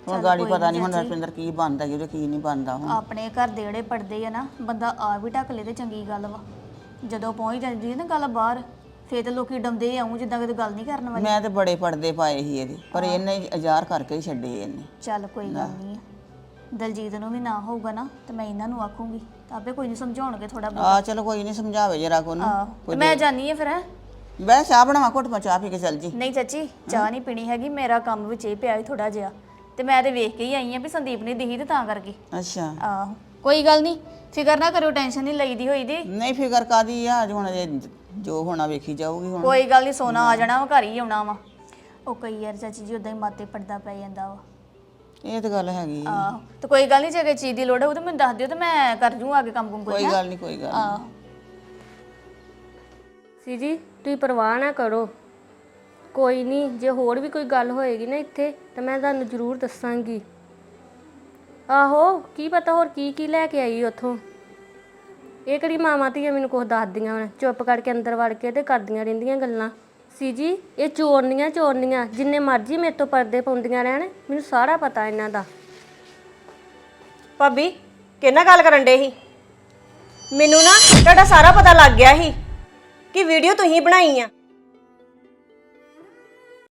ਹੁਣ ਗਾੜੀ ਪਤਾ ਨਹੀਂ ਹੁਣ ਰਪਿੰਦਰ ਕੀ ਬਣਦਾ ਜੀ ਉਹਦੇ ਕੀ ਨਹੀਂ ਬਣਦਾ ਹੁਣ। ਆਪਣੇ ਘਰ ਦੇ ਜਿਹੜੇ ਪਰਦੇ ਆ ਨਾ ਬੰਦਾ ਆ ਵੀ ਢੱਕ ਲੇ ਤੇ ਚੰਗੀ ਗੱਲ ਵਾ। ਜਦੋਂ ਪਹੁੰਚ ਜਾਂਦੀ ਹੈ ਨਾ ਗੱਲ ਬਾਹਰ ਫੇਰ ਤੇ ਲੋਕੀ ਡੰਦੇ ਆਉਂ ਜਿੱਦਾਂ ਕਿਤੇ ਗੱਲ ਨਹੀਂ ਕਰਨ ਵਾਲੀ। ਮੈਂ ਤੇ ਬੜੇ ਪਰਦੇ ਪਾਏ ਸੀ ਇਹਦੇ ਪਰ ਇਹਨੇ ਅਜ਼ਾਰ ਕਰਕੇ ਹੀ ਛੱਡੇ ਇਹਨੇ। ਚੱਲ ਕੋਈ ਗੱਲ ਨਹੀਂ ਦਲਜੀਤ ਨੂੰ ਵੀ ਨਾ ਹੋਊਗਾ ਨਾ ਤੇ ਮੈਂ ਇਹਨਾਂ ਨੂੰ ਆਖੂੰਗੀ। ਤਾਂ ਆਪੇ ਕੋਈ ਨਹੀਂ ਸਮਝਾਉਣਗੇ ਥੋੜਾ ਬਹੁਤ। ਆ ਚਲੋ ਕੋਈ ਨਹੀਂ ਸਮਝਾਵੇ ਜਰਾ ਕੋ ਨੂੰ ਤੇ ਮੈਂ ਜਾਨੀ ਆ ਫਿਰ ਹੈਂ? ਬੈ ਚਾਹ ਬਣਾਵਾ ਘੁੱਟ ਮੈਂ ਚਾਹ ਪੀ ਕੇ ਚੱਲ ਜੀ। ਨਹੀਂ ਚਾਚੀ ਚਾਹ ਨਹੀਂ ਪੀਣੀ ਹੈਗੀ ਮੇਰਾ ਕੰਮ ਵਿੱਚ ਇਹ ਪਿਆ ਥੋੜਾ ਜਿਹਾ। ਤੇ ਮੈਂ ਤੇ ਵੇਖ ਕੇ ਹੀ ਆਈ ਆ ਵੀ ਸੰਦੀਪ ਨੇ ਦਿਖੀ ਤੇ ਤਾਂ ਕਰਕੇ। ਅੱਛਾ। ਆਹੋ। ਕੋਈ ਗੱਲ ਨਹੀਂ ਫਿਕਰ ਨਾ ਕਰੋ ਟੈਨਸ਼ਨ ਨਹੀਂ ਲਈਦੀ ਹੋਈ ਦੀ ਨਹੀਂ ਫਿਕਰ ਕਾਦੀ ਆ ਅੱਜ ਹੁਣ ਇਹ ਜੋ ਹੋਣਾ ਵੇਖੀ ਜਾਊਗੀ ਹੁਣ। ਕੋਈ ਗੱਲ ਨਹੀਂ ਸੋਨਾ ਆ ਜਾਣਾ ਵਾ ਘਰ ਹੀ ਆਉਣਾ ਵਾ। ਉਹ ਕਈ ਯਾਰ ਚਾਚੀ ਜੀ ਉਦਾਂ ਹੀ ਮਾਤੇ ਪੜਦਾ ਪੈ ਜਾਂਦਾ ਵਾ। ਇਹ ਤਾਂ ਗੱਲ ਹੈਗੀ ਆ। ਆਹੋ ਤੇ ਕੋਈ ਗੱਲ ਨਹੀਂ ਜੇ ਕੋਈ ਚੀਜ਼ ਦੀ ਲੋੜ ਹੋਊ ਤਾਂ ਮੈਨੂੰ ਦੱਸ ਦਿਓ ਤੇ ਮੈਂ ਕਰ ਜੂ ਆਗੇ ਕੰਮ ਕੁਮ ਕੋਈ ਗੱਲ ਨਹੀਂ ਕੋਈ ਗੱਲ ਨੀ। ਆਹੋ। ਸੀ ਜੀ ਤੁਸੀਂ ਪਰਵਾਹ ਨਾ ਕਰੋ। ਕੋਈ ਨਹੀਂ ਜੇ ਹੋਰ ਵੀ ਕੋਈ ਗੱਲ ਹੋਏਗੀ ਨਾ ਇੱਥੇ ਤਾਂ ਮੈਂ ਤੁਹਾਨੂੰ ਜ਼ਰੂਰ ਦੱਸਾਂਗੀ। ਆਹੋ ਕੀ ਪਤਾ ਹੋਰ ਕੀ ਕੀ ਲੈ ਕੇ ਆਈ ਉੱਥੋਂ। ਇਹ ਕਿਹੜੀ ਮਾਵਾਂ ਧੀਆਂ ਮੈਨੂੰ ਕੁਝ ਦੱਸਦੀਆਂ ਵਾ? ਚੁੱਪ ਕਰਕੇ ਅੰਦਰ ਵੜ ਕੇ ਤੇ ਕਰਦੀਆਂ ਰਹਿੰਦੀਆਂ ਗੱਲਾਂ। ਸੀ ਜੀ, ਇਹ ਚੋਰਨੀਆਂ ਚੋਰਨੀਆਂ, ਜਿੰਨੇ ਮਰਜ਼ੀ ਮੇਰੇ ਤੋਂ ਪਰਦੇ ਪਾਉਂਦੀਆਂ ਰਹਿਣ, ਮੈਨੂੰ ਸਾਰਾ ਪਤਾ ਇਹਨਾਂ ਦਾ। ਭਾਬੀ, ਕਿਹਨਾਂ ਗੱਲ ਕਰਨ ਡੇ ਸੀ? ਮੈਨੂੰ ਨਾ ਤੁਹਾਡਾ ਸਾਰਾ ਪਤਾ ਲੱਗ ਗਿਆ ਸੀ ਕਿ ਵੀਡੀਓ ਤੁਸੀਂ ਬਣਾਈ ਆ।